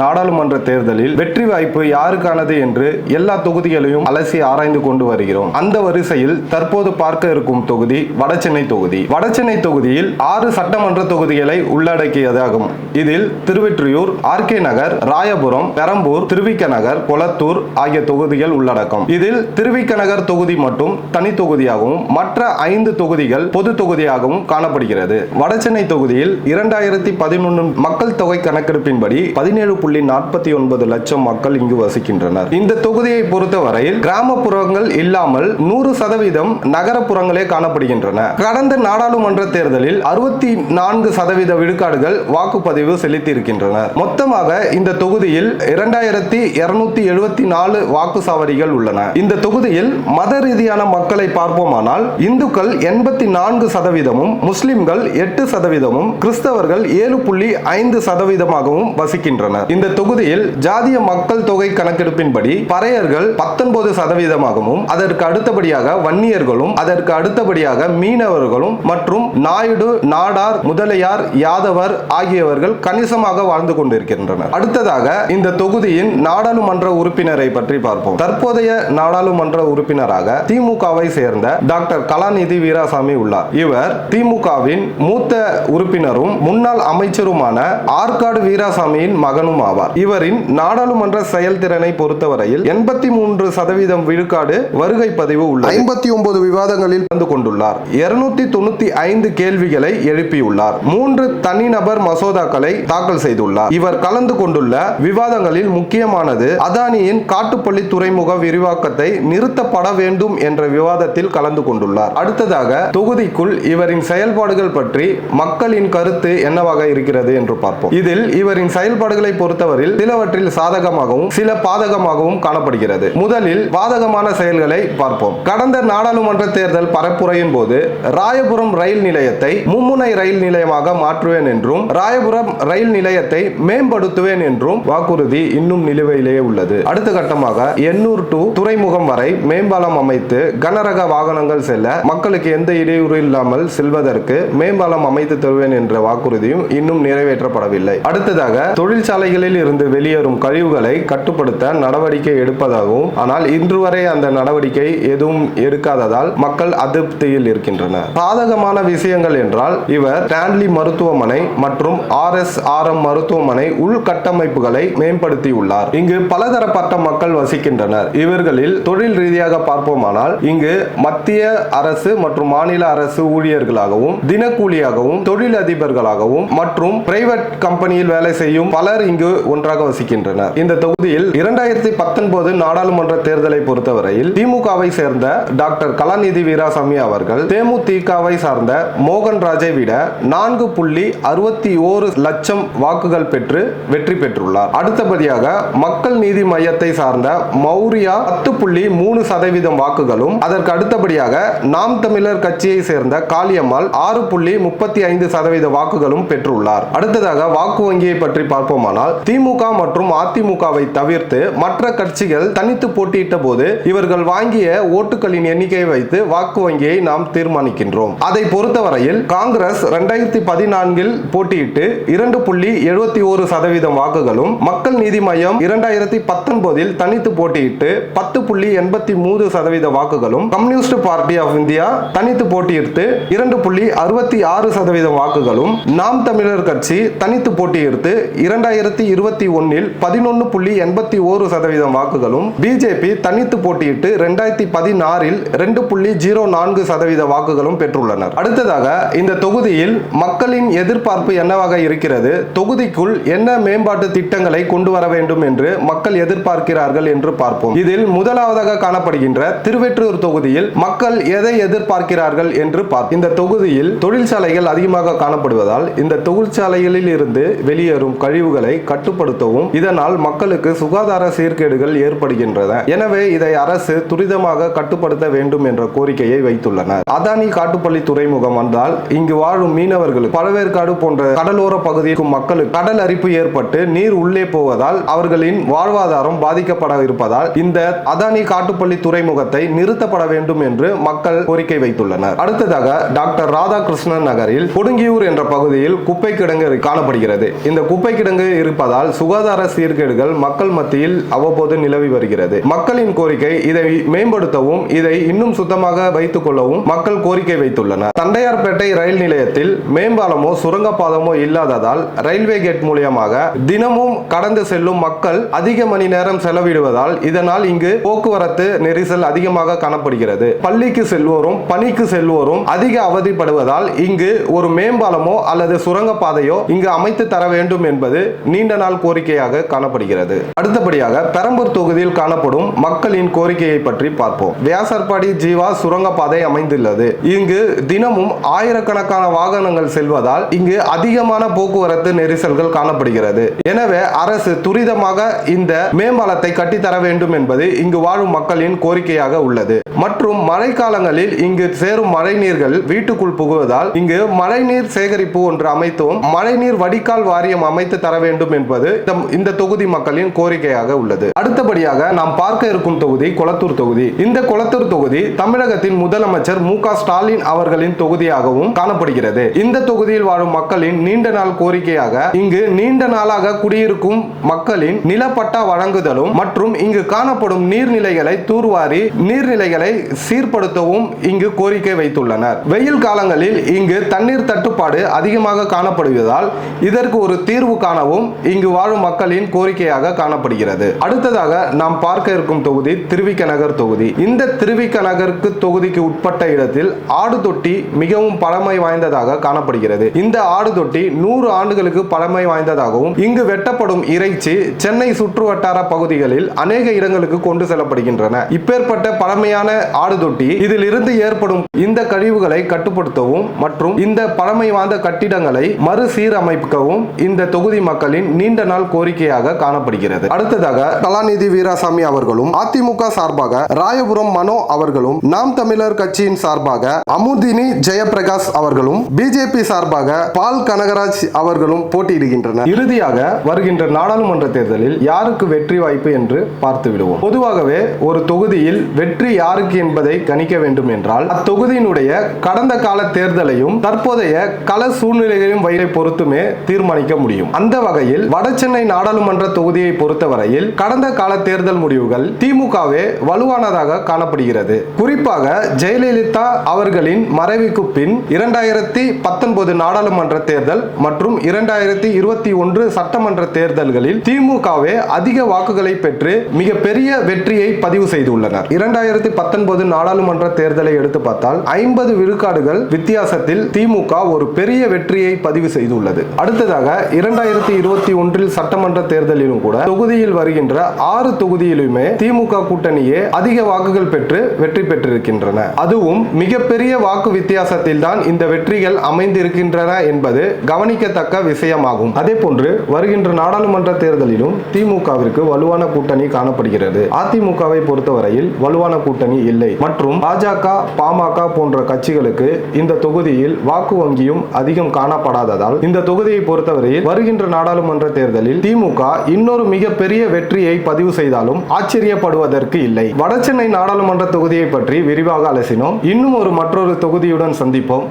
நாடாளுமன்ற தேர்தலில் வெற்றி வாய்ப்பு யாருக்கானது என்று எல்லா தொகுதிகளையும் அலசி ஆராய்ந்து கொண்டு வருகிறோம். அந்த வரிசையில் தற்போது பார்க்க இருக்கும் தொகுதி வடசென்னை தொகுதி. வடசென்னை தொகுதியில் ஆறு சட்டமன்ற தொகுதிகளை உள்ளடக்கியதாகும். இதில் திருவெற்றியூர் ஆர்கே நகர் ராயபுரம் பெரம்பூர் திருவிக்க நகர் கொளத்தூர் ஆகிய தொகுதிகள் உள்ளடக்கம். இதில் திருவிக்க நகர் தொகுதி மட்டும் தனி தொகுதியாகவும் மற்ற ஐந்து தொகுதிகள் பொது தொகுதியாகவும் காணப்படுகிறது. வடசென்னை தொகுதியில் இரண்டாயிரத்தி பதினொன்று மக்கள் தொகை கணக்கெடுப்பின்படி பதினேழு புள்ளி நாற்பத்தி ஒன்பது லட்சம் மக்கள் இங்கு வசிக்கின்றனர். இந்த தொகுதியை பொறுத்தவரையில் கிராமப்புறங்கள் இல்லாமல் நூறு சதவீதம் நகரப்புறங்களே காணப்படுகின்றன. கடந்த நாடாளுமன்ற தேர்தலில் அறுபத்தி நான்கு சதவீத விழுக்காடுகள் வாக்குப்பதிவு செலுத்தி இருக்கின்றனர் மொத்தமாக இந்த தொகுதியில் இரண்டாயிரத்தி இருநூத்தி எழுபத்தி நாலு வாக்குச்சாவடிகள் உள்ளன. இந்த தொகுதியில் மத ரீதியான மக்களை பார்ப்போமானால் இந்துக்கள் எண்பத்தி நான்கு சதவீதமும் முஸ்லிம்கள் எட்டு சதவீதமும் கிறிஸ்தவர்கள் ஏழு புள்ளி ஐந்து சதவீதமாகவும் வசிக்கின்றனர். இந்த தொகுதியில் ஜாதிய மக்கள் தொகை கணக்கெடுப்பின்படி பறையர்கள் பத்தொன்பது சதவீதமாகவும் அதற்கு அடுத்தபடியாக வன்னியர்களும் அதற்கு அடுத்தபடியாக மீனவர்களும் மற்றும் நாயுடு நாடார் முதலியார் யாதவர் ஆகியவர்கள் கணிசமாக வாழ்ந்து கொண்டிருக்கின்றனர். அடுத்ததாக இந்த தொகுதியின் நாடாளுமன்ற உறுப்பினரை பற்றி பார்ப்போம். தற்போதைய நாடாளுமன்ற உறுப்பினராக திமுகவை சேர்ந்த டாக்டர் கலாநிதி வீராசாமி உள்ளார். இவர் திமுகவின் மூத்த உறுப்பினரும் முன்னாள் அமைச்சருமான ஆற்காடு வீராசாமியின் மகனும் ஆவார். இவரின் நாடாளுமன்ற செயல்திறனை பொறுத்தவரையில் எண்பத்தி மூன்று சதவீதம் விழுக்காடு வருகை பதிவு உள்ளது. ஐம்பத்தி ஒன்பது விவாதங்களில் கலந்து கொண்டுள்ளார். இருநூத்தி தொண்ணூத்தி ஐந்து கேள்விகளை எழுப்பியுள்ளார். மூன்று தனிநபர் மசோதாக்களை தாக்கல் செய்துள்ளார். இவர் கலந்து கொண்டுள்ள விவாதங்களில் முக்கியமானது அதானியின் காட்டுப்பள்ளி துறைமுக விரிவாக்கத்தை நிறுத்தப்பட வேண்டும் என்ற விவாதத்தில் கலந்து கொண்டுள்ளார். அடுத்ததாக தொகுதிக்குள் இவரின் செயல்பாடுகள் பற்றி மக்களின் கருத்து என்னவாக இருக்கிறது என்று பார்ப்போம். இதில் இவரின் செயல்பாடுகளை பொறுத்தவரையில் சிலவற்றில் சாதகமாகவும் சில பாதகமாகவும் காணப்படுகிறது. முதலில் பாதகமான செயல்களை பார்ப்போம். கடந்த நாடாளுமன்ற தேர்தல் பரப்புரையின் போது ராயபுரம் ரயில் நிலையத்தை மும்முனை ரயில் நிலையமாக மாற்றுவேன் என்றும் ராயபுரம் ரயில் நிலையத்தை மேம்படுத்துவேன் என்றும் வாக்குறுதி இன்னும் நிலுவையிலேயே உள்ளது. அடுத்த கட்டமாக எண்ணூர் டு துறைமுகம் வரை மேம்பாலம் அமைத்து கனரக வாகனங்கள் செல்ல மக்களுக்கு எந்த இடையூறு இல்லாமல் செல்வதற்கு மேம்பாலம் அமைத்து தருவேன் என்ற வாக்குறுதியும் இன்னும் நிறைவேற்றப்படவில்லை. அடுத்ததாக தொழிற்சாலைகளில் இருந்து வெளியேறும் கழிவுகளை கட்டுப்படுத்த நடவடிக்கை எடுப்பதாகவும் ஆனால் இன்று வரை அந்த நடவடிக்கை எதுவும் எடுக்காததால் மக்கள் அதிருப்தியில் இருக்கின்றனர். சாதகமான விஷயங்கள் என்றால் இவர் ஸ்டான்லி மருத்துவமனை மற்றும் ஆர் எஸ் ஆர் எம் மருத்துவமனை உள்கட்டமைப்புகளை மேம்படுத்தியுள்ளார். இங்கு பலதரப்பட்ட மக்கள் வசிக்கின்றனர். இவர்களில் தொழில் ரீதியாக பார்ப்போமானால் இங்கு மத்திய அரசு மற்றும் மாநில அரசு ஊழியர்களாகவும் தினக்கூலியாகவும் தொழிலதிபர்களாகவும் மற்றும் பிரைவேட் கம்பெனியில் வேலை செய்யும் பலர் இங்கு ஒன்றாக வசிக்கின்றனர். இந்த தொகுதியில் இரண்டாயிரத்தி பத்தொன்பது நாடாளுமன்ற தேர்தலை பொறுத்தவரையில் திமுகவை சேர்ந்த டாக்டர் கலாநிதி வீராசாமி அவர்கள் தேமுதிகவை சார்ந்த மோகன் ராஜை விட நான்கு புள்ளி அறுபத்தி ஓரு லட்சம் வாக்குகள் பெற்று வெற்றி பெற்றுள்ளார். அடுத்தபடியாக மக்கள் நீதி மையத்தை சார்ந்த மௌரியா பத்து புள்ளி மூணு சதவீதம் வாக்குகளும் அதற்கு அடுத்தபடியாக நாம் தமிழர் கட்சியை சேர்ந்த காளியம்மாள் ஆறு புள்ளி முப்பத்தி ஐந்து சதவீத வாக்குகளும் பெற்றுள்ளார். அடுத்ததாக வாக்கு வங்கியை பற்றி பார்ப்போமானால் திமுக மற்றும் அதிமுகவை தவிர்த்து மற்ற கட்சிகள் தனித்து போட்டியிட்ட போது இவர்கள் வாங்கிய ஓட்டுகளின் எண்ணிக்கையை வைத்து வாக்கு வங்கியை நாம் தீர்மானிக்கின்றோம். அதை பொறுத்தவரையில் காங்கிரஸ் இரண்டாயிரத்தி பதினான்கில் போட்டியிட்டு இரண்டு புள்ளி எழுபத்தி ஒரு சதவீதம் வாக்குகளும் மக்கள் நீதி மையம் இரண்டாயிரத்தி பத்தொன்பதில் தனித்து போட்டியிட்டு பத்து புள்ளி எண்பத்தி மூணு சதவீத வாக்குகளும் கம்யூனிஸ்ட் பார்ட்டி ஆஃப் இந்தியா தனித்து போட்டியிட்டு இரண்டு புள்ளி அறுபத்தி ஆறு சதவீத வாக்குகளும் நாம் தமிழர் கட்சி தனித்து போட்டியிட்டு இரண்டாயிரத்தி இருபத்தி ஒன்னில் பதினொன்று புள்ளி எண்பத்தி ஓரு சதவீதம் வாக்குகளும் பிஜேபி தனித்து போட்டியிட்டு ரெண்டாயிரத்தி பதினாறில் ரெண்டு புள்ளி ஜீரோ நான்கு சதவீத வாக்குகளும் பெற்றுள்ளனர். அடுத்ததாக இந்த தொகுதியில் மக்களின் எதிர்பார்ப்பு என்னவாக இருக்கிறது தொகுதிக்குள் என்ன மேம்பாட்டு திட்டங்களை கொண்டு வர வேண்டும் என்று மக்கள் எதிர்பார்க்கிறார்கள் என்று பார்ப்போம். இதில் முதலாவதாக காணப்படுகின்ற திருவெற்றூர் தொகுதியில் மக்கள் எதை எதிர்பார்க்கிறார்கள் என்று பார்ப்போம். இந்த தொகுதியில் தொழிற்சாலைகள் அதிகமாக காணப்படுவதால் இந்த தொழிற்சாலைகளில் இருந்து வெளியேறும் கழிவுகளை கட்டுப்படுத்தவும் இதனால் மக்களுக்கு சுகாதார சீர்கேடுகள் ஏற்படுகின்றன. எனவே இதை அரசு துரிதமாக கட்டுப்படுத்த வேண்டும் என்ற கோரிக்கையை வைத்துள்ளனர். அதானி காட்டுப்பள்ளி துறைமுகம் வந்தால் இங்கு வாழும் மீனவர்கள் பழவேற்காடு போன்ற கடலோர பகுதிக்கும் மக்களுக்கு கடல் அரிப்பு ஏற்பட்டு நீர் உள்ளே போவதால் அவர்களின் வாழ்வாதாரம் பாதிக்கப்பட இருப்பதால் இந்த அதானி காட்டுப்பள்ளி துறைமுகத்தை நிறுத்தப்பட வேண்டும் என்று மக்கள் கோரிக்கை வைத்துள்ளனர். அடுத்ததாக டாக்டர் ராதாகிருஷ்ணன் நகரில் கொடுங்கியூர் என்ற பகுதியில் குப்பை கிடங்கு காணப்படுகிறது. இந்த குப்பை கிடங்கு இருப்ப இருப்பதால் சுகாதார சீர்கேடுகள் மக்கள் மத்தியில் அவ்வப்போது நிலவி வருகிறது. மக்களின் கோரிக்கை இதை மேம்படுத்தவும் இதை இன்னும் சுத்தமாக வைத்துக் கொள்ளவும் மக்கள் கோரிக்கை வைத்துள்ளனர். தண்டையார்பேட்டை ரயில் நிலையத்தில் மேம்பாலமோ சுரங்கப்பாதமோ இல்லாததால் ரயில்வே கேட் மூலியமாக தினமும் கடந்து செல்லும் மக்கள் அதிக மணி நேரம் செலவிடுவதால் இதனால் இங்கு போக்குவரத்து நெரிசல் அதிகமாக காணப்படுகிறது. பள்ளிக்கு செல்வோரும் பணிக்கு செல்வோரும் அதிக அவதிப்படுவதால் இங்கு ஒரு மேம்பாலமோ அல்லது சுரங்கப்பாதையோ இங்கு அமைத்து தர வேண்டும் என்பது நீண்ட நாள் கோரிக்கையாக காணப்படுகிறது. அடுத்தபடியாக பெரம்பூர் தொகுதியில் காணப்படும் மக்களின் கோரிக்கையை பற்றி பார்ப்போம். வியாசர்பாடி ஜீவா சுரங்கப்பாதை அமைந்துள்ளது. இங்கு தினமும் ஆயிரக்கணக்கான வாகனங்கள் செல்வதால் இங்கு அதிகமான போக்குவரத்து நெரிசல்கள் காணப்படுகிறது. எனவே அரசு துரிதமாக இந்த மேம்பாலத்தை கட்டித்தர வேண்டும் என்பது இங்கு வாழும் மக்களின் கோரிக்கையாக உள்ளது. மற்றும் மழைக்காலங்களில் இங்கு சேரும் மழைநீர்கள் வீட்டுக்குள் புகுவதால் இங்கு மழைநீர் சேகரிப்பு ஒன்று அமைத்தும் மழைநீர் வடிகால் வாரியம் அமைத்து தர வேண்டும் என்பது இந்த- தொகுதி மக்களின் கோரிக்கையாக உள்ளது. அடுத்தபடியாக நாம் பார்க்க இருக்கும் தொகுதி கொளத்தூர் தொகுதி. இந்த கொளத்தூர் தொகுதி தமிழகத்தின் முதலமைச்சர் மு ஸ்டாலின் அவர்களின் தொகுதியாகவும் காணப்படுகிறது. இந்த தொகுதியில் வாழும் மக்களின் நீண்ட நாள் கோரிக்கையாக இங்கு நீண்ட நாளாக குடியிருக்கும் மக்களின் நிலப்பட்டா வழங்குதலும் மற்றும் இங்கு காணப்படும் நீர்நிலைகளை தூர்வாரி நீர்நிலைகளை சீர்படுத்தவும் இங்கு கோரிக்கை வைத்துள்ளனர். வெயில் காலங்களில் இங்கு தண்ணீர் தட்டுப்பாடு அதிகமாக காணப்படுவதால் இதற்கு ஒரு தீர்வு காணவும் இங்கு வாழும் மக்களின் கோரிக்கையாக காணப்படுகிறது. அடுத்ததாக நாம் பார்க்க இருக்கும் தொகுதி திருவிக்க நகர் தொகுதி. இந்த திருவிக்க நகருக்கு தொகுதிக்கு உட்பட்ட இடத்தில் ஆடு தொட்டி மிகவும் பழமை வாய்ந்ததாக காணப்படுகிறது. இந்த ஆடு தொட்டி நூறு ஆண்டுகளுக்கு பழமை வாய்ந்ததாகவும் இங்கு வெட்டப்படும் இறைச்சி சென்னை சுற்று வட்டார பகுதிகளில் அநேக இடங்களுக்கு கொண்டு செல்லப்படுகின்றன. இப்பேற்பட்ட பழமையான ஆடு தொட்டி இதில் இருந்து ஏற்படும் இந்த கழிவுகளை கட்டுப்படுத்தவும் மற்றும் இந்த பழமை வாய்ந்த கட்டிடங்களை மறுசீரமைக்கவும் இந்த தொகுதி மக்களின் நீண்ட நாள் கோரிக்கையாக காணப்படுகிறது. அடுத்ததாக கலாநிதி வீராசாமி அவர்களும் அதிமுக சார்பாக ராயபுரம் மனோ அவர்களும் நாம் தமிழர் கட்சியின் சார்பாக அமுதினி ஜெயபிரகாஷ் அவர்களும் பிஜேபி சார்பாக பால் கனகராஜ் அவர்களும் போட்டியிடுகின்றனர். இறுதியாக வருகின்ற நாடாளுமன்ற தேர்தலில் யாருக்கு வெற்றி வாய்ப்பு என்று பார்த்து விடுவோம் பொதுவாகவே ஒரு தொகுதியில் வெற்றி யாருக்கு என்பதை கணிக்க வேண்டும் என்றால் அத்தொகுதியினுடைய கடந்த கால தேர்தலையும் தற்போதைய கள சூழ்நிலைகளையும் வயிறை பொறுத்துமே தீர்மானிக்க முடியும். அந்த வகையில் வடசென்னை நாடாளுமன்ற தொகுதியை பொறுத்தவரையில் கடந்த கால தேர்தல் முடிவுகள் திமுகவே வலுவானதாக காணப்படுகிறது. குறிப்பாக ஜெயலலிதா அவர்களின் மறைவுக்கு பின் இரண்டாயிரத்தி பத்தொன்பது நாடாளுமன்ற தேர்தல் மற்றும் இரண்டாயிரத்தி இருபத்தி ஒன்று சட்டமன்ற தேர்தல்களில் திமுகவே அதிக வாக்குகளை பெற்று மிக பெரிய வெற்றியை பதிவு செய்துள்ளனர். இரண்டாயிரத்தி பத்தொன்பது நாடாளுமன்ற தேர்தலை எடுத்து பார்த்தால் ஐம்பது விழுக்காடுகள் வித்தியாசத்தில் திமுக ஒரு பெரிய வெற்றியை பதிவு செய்துள்ளது. அடுத்ததாக இரண்டாயிரத்தி இருபத்தி ஒன்றில் சட்டமன்ற தேர்தலிலும் கூட தொகுதியில் வருகின்ற ஆறு தொகுதியிலுமே திமுக கூட்டணியே அதிக வாக்குகள் பெற்று வெற்றி பெற்றிருக்கின்றன. அதுவும் மிகப்பெரிய வாக்கு வித்தியாசத்தில் தான் இந்த வெற்றிகள் அமைந்திருக்கின்றன என்பது கவனிக்கத்தக்க விஷயமாகும். அதே போன்று வருகின்ற நாடாளுமன்ற தேர்தலிலும் திமுகவிற்கு வலுவான கூட்டணி காணப்படுகிறது. அதிமுகவை பொறுத்தவரையில் வலுவான கூட்டணி இல்லை. மற்றும் பாஜக பாமக போன்ற கட்சிகளுக்கு இந்த தொகுதியில் வாக்கு வங்கியும் அதிகம் காணப்படாததால் இந்த தொகுதியை பொறுத்தவரையில் வருகின்ற நாடாளுமன்ற தேர்தலில் திமுக இன்னொரு மிகப்பெரிய வெற்றியை பதிவு செய்தாலும் ஆச்சரியப்படுவதற்கு இல்லை. வடசென்னை நாடாளுமன்ற தொகுதியை பற்றி விரிவாக அலசினோம் இன்னும் ஒரு மற்றொரு தொகுதியுடன் சந்திப்போம்.